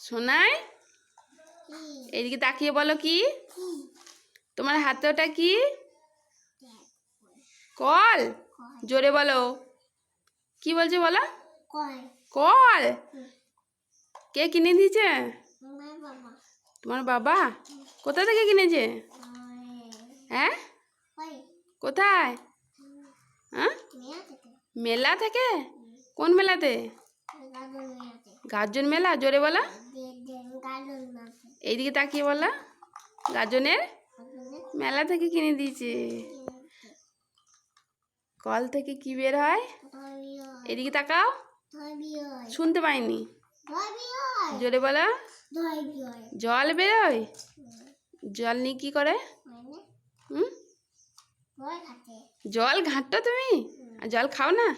সোনাই এদিকে তাকিয়ে বলো কি? তোমার হাতে ওটা কি? কল। জোরে বলো। কি বলছে বলো? কল। কে কিনে দিয়েছে? তোমার বাবা? কোথা থেকে কিনেছে? হ্যাঁ? কোথায়? হ্যাঁ? মেলা থেকে? কোন মেলাতে? গার্জন মেলা? জোরে বলা। এইদিকে তাকিয়ে বলা। গার্জনের মেলা থেকে কিনে দিয়েছে। কল থেকে কি বের হয়? এদিকে তাকাও। শুনতে পাইনি। জোরে বলা। জল বেরোয় জল নিয়ে কি করে? হুম? জল ঘাঁটতো তুমি? আর জল খাও না?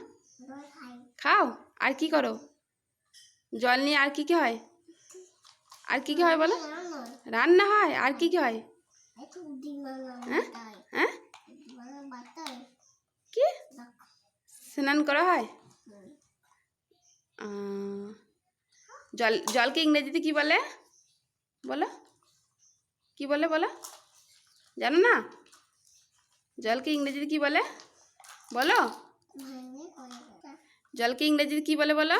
খাও। আর কি করো? জল নিয়ে আর কি কি হয়? আর কি কি হয় বলো? রান্না হয়। আর কি কি হয়? হ্যাঁ? হ্যাঁ? কি? স্নান করা হয়? জল জলকে ইংরেজিতে কি বলে? বলো। কি বলে বলো? জানো না? জলকে ইংরেজিতে কি বলে? বলো। জলকে ইংরেজিতে কি বলে বলো?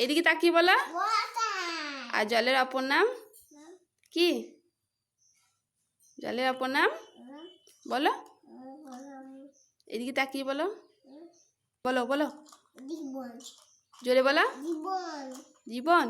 এদিকে তাকিয়ে বলো। আর জলের অপর নাম? কি? জলের অপর নাম? বলো। এদিকে তাকিয়ে বলো। বলো বলো। জোরে বলো। জীবন?